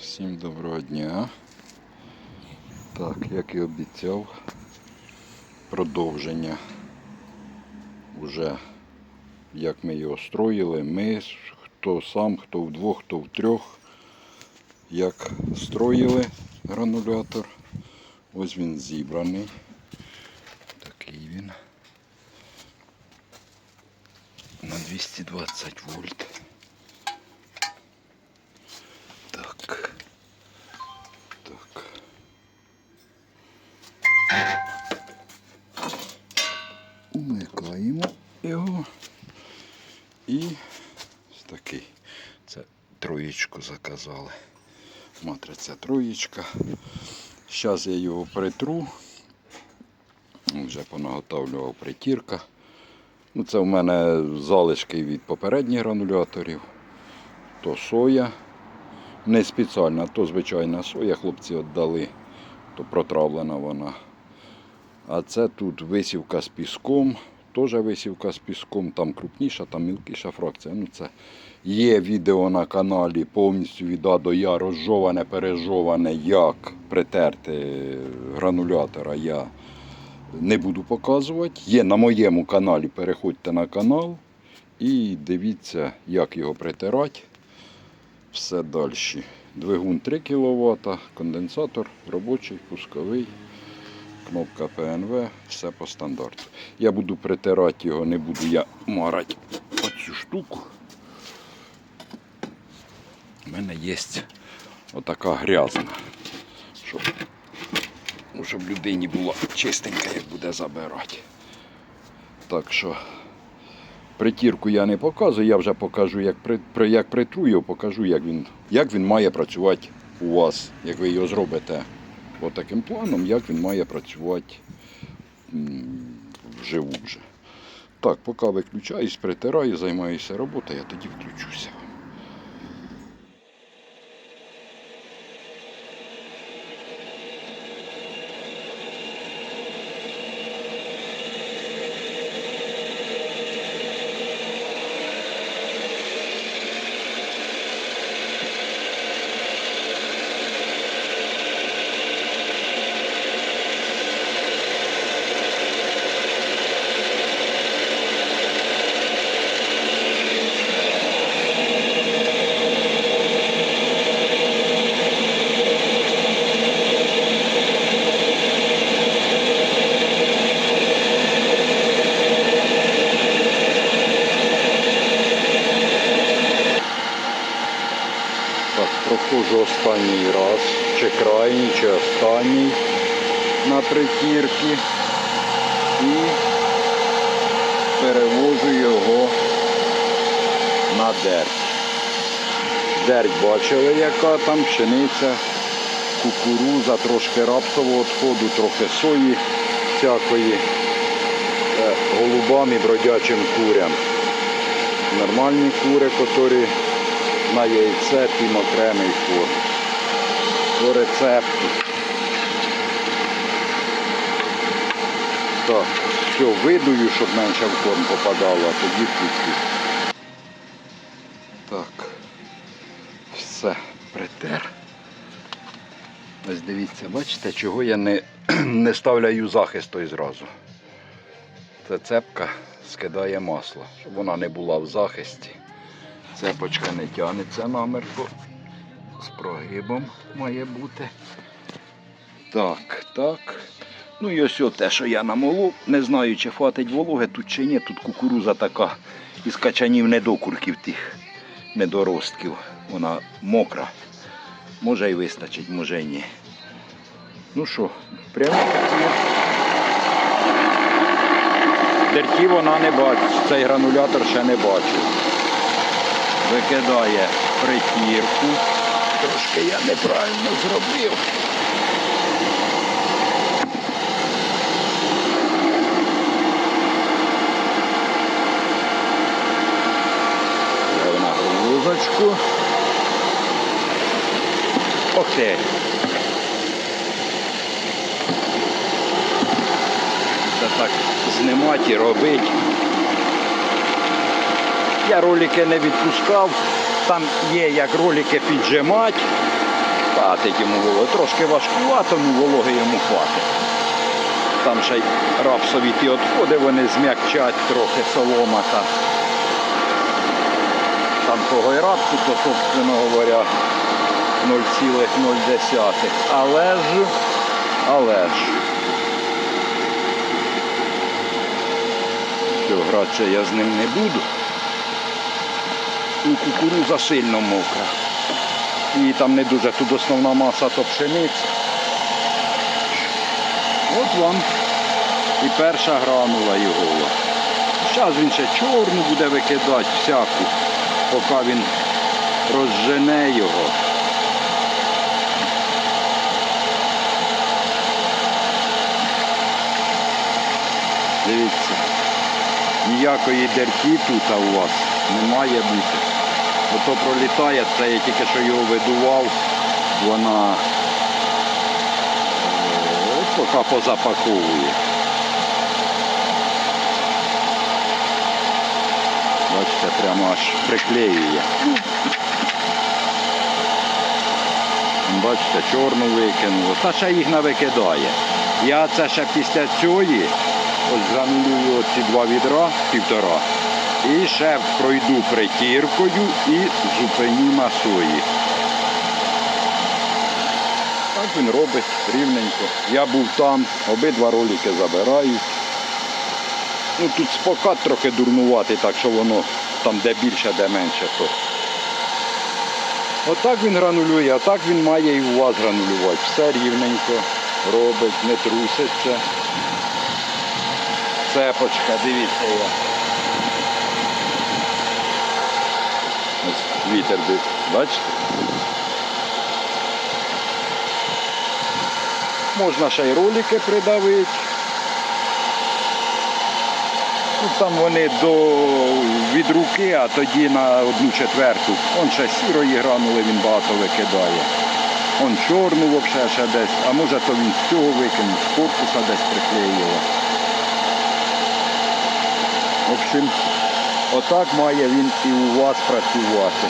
Всім доброго дня. Так, як і обіцяв, продовження. Уже як ми його строїли, ми, хто сам, хто вдвох, хто втрьох, як строїли гранулятор. Ось він зібраний. Такий він. На 220 вольт. Такий. Це троєчку заказали. Матриця троєчка. Зараз я його притру. Вже понаготовлював притірка. Ну, це в мене залишки від попередніх грануляторів. То соя. Не спеціальна, то звичайна соя, хлопці віддали, то протравлена вона. А це тут висівка з піском, теж висівка з піском, там крупніша, там мілкіша фракція. Ну, це є відео на каналі повністю від А до Я розжоване, пережоване, як притерти гранулятора. Я не буду показувати. Є на моєму каналі, переходьте на канал і дивіться, як його притирати все далі. Двигун 3 кВт, конденсатор робочий, пусковий, кнопка ПНВ, все по стандарту. Я буду притирати його, не буду я марати оцю штуку. У мене є отака грязна, щоб, ну, щоб людині була чистенька, як буде забирати. Так що Притірку я не показую, я вже покажу, як при, як притру покажу, як він, як він має працювати у вас, як ви його зробите отаким планом, як він має працювати вживу вже. Так, поки виключаюсь, притираю, займаюся роботою, я тоді включуся. Проходжу останній раз, чи крайній, чи останній на притірки і перевожу його на дерть. Дерть бачили, яка там пшениця, кукуруза, трошки рапсового відходу, трохи сої всякої, е, голубам і бродячим курям. Нормальні кури, котрі на яйце пім окремий форм. По рецепту. Так, все, видую, щоб менше в корм попадало, а тоді включу. Так, все, притер. Ось дивіться, бачите, чого я не, не ставляю захист той зразу. Це цепка скидає масло, щоб вона не була в захисті. Цепочка не тягнеться намертво. З прогибом має бути. Так, так. Ну і ось те, що я намолов. Не знаю, чи хватить вологи тут чи ні. Тут кукуруза така із качанів недокурків тих недоростків. Вона мокра. Може і вистачить, може і ні. Ну що, прямо. Дерті вона не бачить, цей гранулятор ще не бачив викидає притірку. Трошки я неправильно зробив. На грузочку. Окей. Це так знімати робити. Я ролики не відпускав. Там є як ролики піджимати, Хватить йому вологи. Трошки важкувато, ну вологи йому хватить. Там ще й рапсові ті відходи, вони зм'якчать трохи солома та. Там кого і рапсу, то, собственно говоря, 0,0. Але ж, але ж. Все, гратися я з ним не буду. Ну, кукуруза сильно мокра. І там не дуже тут основна маса то пшениця. От вам і перша гранула його. Зараз він ще чорну буде викидати всяку, поки він розжене його. Дивіться, ніякої дерті тут у вас не має бути. Ото пролітає, це я тільки що його видував, вона е, поки позапаковує. Бачите, прямо аж приклеює. Бачите, чорну викинуло. Та ще їх не викидає. Я це ще після цієї гранулюю ці два відра, півтора. І ще пройду притіркою і зупиню на. Так він робить рівненько. Я був там, обидва ролики забираю. Ну тут спокат трохи дурнуватий, так що воно там де більше, де менше. То. Отак він гранулює, а так він має і у вас гранулювати. Все рівненько робить, не труситься. Цепочка, дивіться я. Ось вітер. Бачите? Можна ще й ролики придавити. Ну, там вони до від руки, а тоді на одну четверту. Он ще сірої гранули, він багато викидає. Он чорну взагалі ще десь, а може то він з цього викинув, з корпуса десь приклеїло. В общем, отак має він і у вас працювати.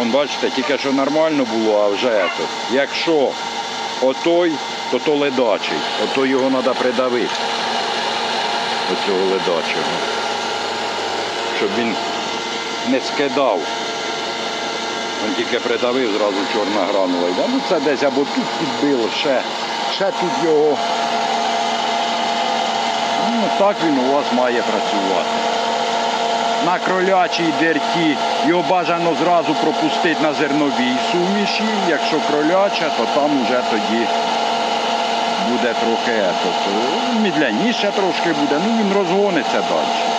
Он бачите, тільки що нормально було, а вже ето. Якщо отой, то то ледачий. Ото його треба придавити. Оцього ледачого. Щоб він не скидав. Він тільки придавив, зразу чорна гранула. Ну це десь або тут підбило, ще, ще тут його. Так він у вас має працювати. На кролячій дерті його бажано зразу пропустити на зерновій суміші. Якщо кроляча, то там вже тоді буде трохи ето, мідляніше трошки буде, ну він розгониться далі.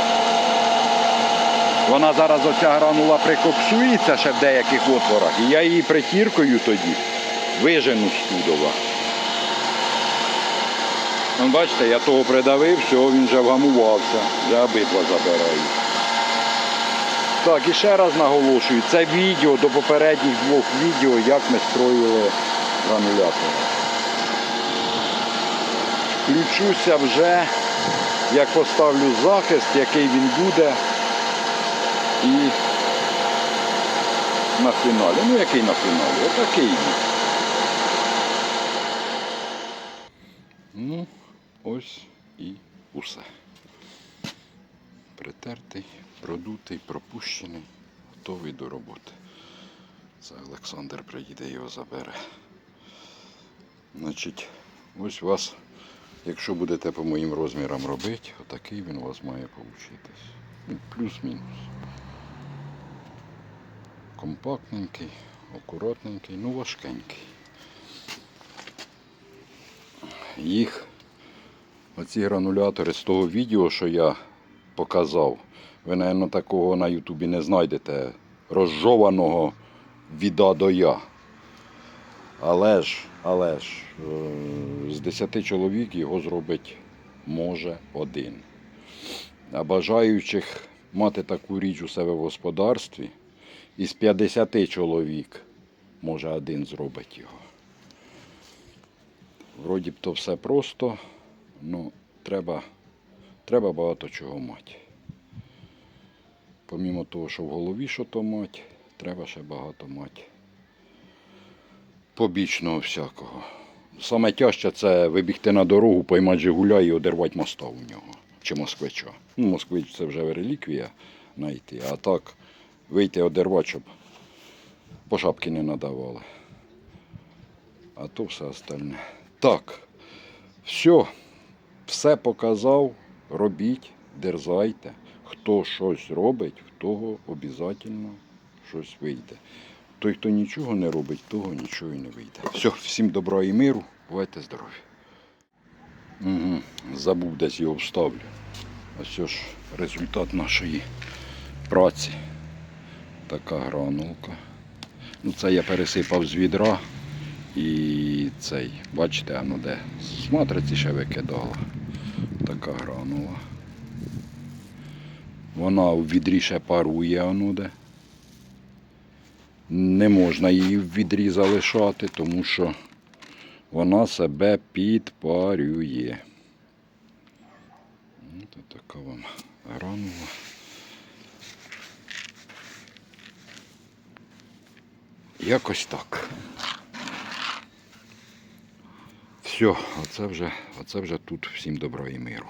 Вона зараз оця гранула прикоксується ще в деяких отворах, і я її притіркою тоді вижену з тудова. Ну, бачите, я того придавив, все, він вже вгамувався, вже обидва забираю. Так, і ще раз наголошую, це відео до попередніх двох відео, як ми строїли гранулятор. Включуся вже, як поставлю захист, який він буде. І на фіналі. Ну який на фіналі? Отакий він. Ну, ось і усе. Притертий, продутий, пропущений, готовий до роботи. Це Олександр приїде його забере. Значить, ось вас, якщо будете по моїм розмірам робити, отакий він у вас має получитись. Ну, Плюс-мінус. Компактненький, акуратненький, ну важкенький. Їх, оці гранулятори з того відео, що я показав, ви, мабуть, такого на Ютубі не знайдете розжованого від А до Я. Але ж, але ж, е, з 10 чоловік його зробить може один. А бажаючих мати таку річ у себе в господарстві, із 50 чоловік може один зробить його. Вроді б то все просто, ну треба, треба багато чого мати. Помімо того, що в голові що то мати, треба ще багато мати. Побічного всякого. Саме тяжче це вибігти на дорогу, поймати Жигуля і одервати моста у нього. Чи москвича. Ну, москвич це вже реліквія знайти. А так вийти одервати, щоб по шапки не надавали. А то все остальне. Так, все, все показав, робіть, дерзайте. Хто щось робить, в того обов'язково щось вийде. Той, хто нічого не робить, того нічого і не вийде. Все, всім добра і миру, бувайте здорові. Угу, забув десь його вставлю. Ось ж результат нашої праці. Така гранулка. Ну, це я пересипав з відра і цей, бачите, воно де з матриці ще викидала. Така гранула. Вона в відрі ще парує, воно де. Не можна її в відрі залишати, тому що вона себе підпарює. Ось така вам гранула. Якось так. Все, оце вже, оце вже тут всім добро і миру.